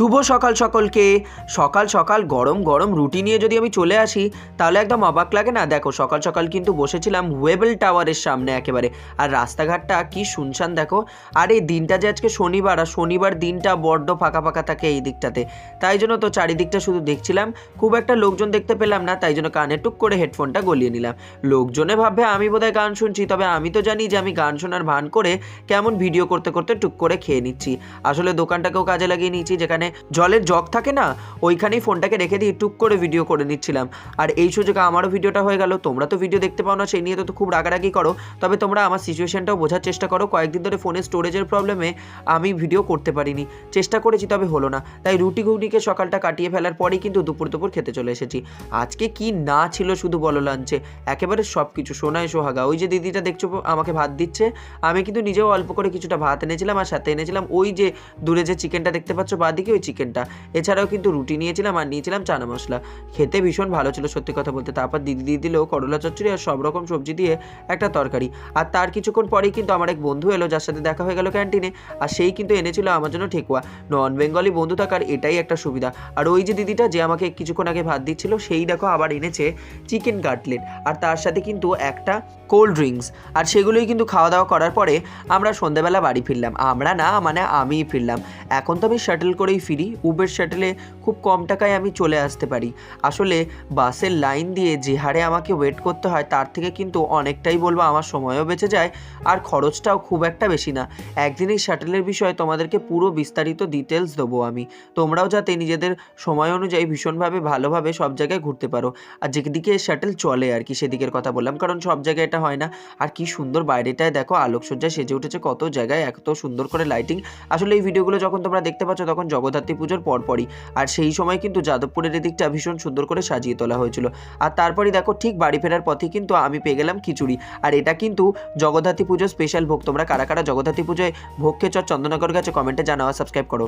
শুভ সকাল সকলকে। সকাল সকাল গরম গরম রুটি নিয়ে যদি আমি চলে আসি, তাহলে একদম অবাক লাগে না? দেখো, সকাল সকাল কিন্তু বসেছিলাম ওয়েবেল টাওয়ারের সামনে একেবারে। আর রাস্তাঘাটটা কি শুনশান দেখো। আর এই দিনটা যে আজকে শনিবার, আর শনিবার দিনটা বড্ড ফাঁকা ফাঁকা থাকে এই দিকটাতে। তাই জন্য তো চারিদিকটা শুধু দেখছিলাম। খুব একটা লোকজন দেখতে পেলাম না, তাই জন্য কানে টুক করে হেডফোনটা গলিয়ে নিলাম। লোকজনে ভাববে, আমি বোধহয় গান শুনছি। তবে আমি তো জানি যে আমি গান শোনার ভান করে কেমন ভিডিও করতে করতে টুক করে খেয়ে নিচ্ছি। আসলে দোকানটাকেও কাজে লাগিয়ে নিয়েছি, যেখানে জলের জগ থাকে না, ওইখানেই ফোনটাকে রেখে দিয়ে টুক করে ভিডিও করে নিচ্ছিলাম আর এই সুযোগে আমারও ভিডিওটা হয়ে গেল। তোমরা তো ভিডিও দেখতে পাও না, সেই নিয়ে তো খুব রাগারাগি করো। তবে তোমরা আমার সিচুয়েশনটাও বোঝার চেষ্টা করো। কয়েকদিন ধরে ফোনের স্টোরেজের প্রবলেমে আমি ভিডিও করতে পারিনি। চেষ্টা করেছি, তবে হলো না। তাই রুটি ঘুগনিকে সকালটা কাটিয়ে ফেলার পরেই কিন্তু দুপুর দুপুর খেতে চলে এসেছি। আজকে কি না ছিল শুধু বলো লাঞ্চে। একেবারে সব কিছু সোনায় সোহাগা, ওই যে দিদিটা দেখছ আমাকে ভাত দিচ্ছে? আমি কিন্তু নিজেও অল্প করে কিছুটা ভাত এনেছিলাম, আর সাথে এনেছিলাম ওই যে দূরে যে চিকেনটা দেখতে পাচ্ছ, বাদিকে ওই চিকেনটা। এছাড়াও কিন্তু রুটি নিয়েছিলাম আর নিয়েছিলাম চানা মশলা। খেতে ভীষণ ভালো ছিল সত্যি কথা বলতে। তারপর দিদি দিয়ে দিল করলা চচ্চড়ি আর সব রকম সবজি দিয়ে একটা তরকারি। আর তার কিছুক্ষণ পরেই কিন্তু আমার এক বন্ধু এলো, যার সাথে দেখা হয়ে গেল ক্যান্টিনে। আর সেই কিন্তু এনেছিল আমার জন্য ঠেকুয়া। নন বেঙ্গলি বন্ধু থাকার এটাই একটা সুবিধা। আর ওই যে দিদিটা, যে আমাকে কিছুক্ষণ আগে ভাত দিচ্ছিল, সেই দেখো আবার এনেছে চিকেন কাটলেট। আর তার সাথে কিন্তু একটা কোল্ড ড্রিঙ্কস। আর সেগুলোই কিন্তু খাওয়া দাওয়া করার পরে আমরা সন্ধ্যাবেলা বাড়ি ফিরলাম। আমরা না মানে আমিই ফিরলাম। এখন তো আমি শাটল করেই ফিরি উবের শাটলে খুব কম টাকায় আমি চলে আসতে পারি। আসলে বাসের লাইন দিয়ে যে হারে আমাকে ওয়েট করতে হয়, তার থেকে কিন্তু অনেকটাই বলব আমার সময়ও বেঁচে যায় আর খরচটাও খুব একটা বেশি না। একদিন এই শাটেলের বিষয়ে তোমাদেরকে পুরো বিস্তারিত ডিটেলস দেবো আমি। তোমরাও যাতে নিজেদের সময় অনুযায়ী ভীষণভাবে ভালোভাবে সব জায়গায় ঘুরতে পারো। আর যেদিকে শাটেল চলে আর কি, সেদিকের কথা বললাম, কারণ সব জায়গায় এটা হয় না। আর কি সুন্দর বাইরেটায় দেখো আলোকসজ্জা সেজে উঠেছে, কত জায়গায় এত সুন্দর করে লাইটিং আসলে এই ভিডিওগুলো যখন তোমরা দেখতে পাচ্ছ তখন জগদ্ধাত্রী পুজোর পরপরই। আর সেই সময় কিন্তু যাদবপুরের এদিকটা ভীষণ সুন্দর করে সাজিয়ে তোলা হয়েছিল। আর তারপরেই দেখো ঠিক বাড়ি ফেরার পথে কিন্তু আমি পেয়ে গেলাম খিচুড়ি। আর এটা কিন্তু জগদ্ধাত্রী পুজোর স্পেশাল ভোগ। তোমরা কারা কারা জগদ্ধাত্রী পুজোয় ভোগ খেয়েছ, চন্দননগর কাছে কমেন্টে জানাও সাবস্ক্রাইব করো।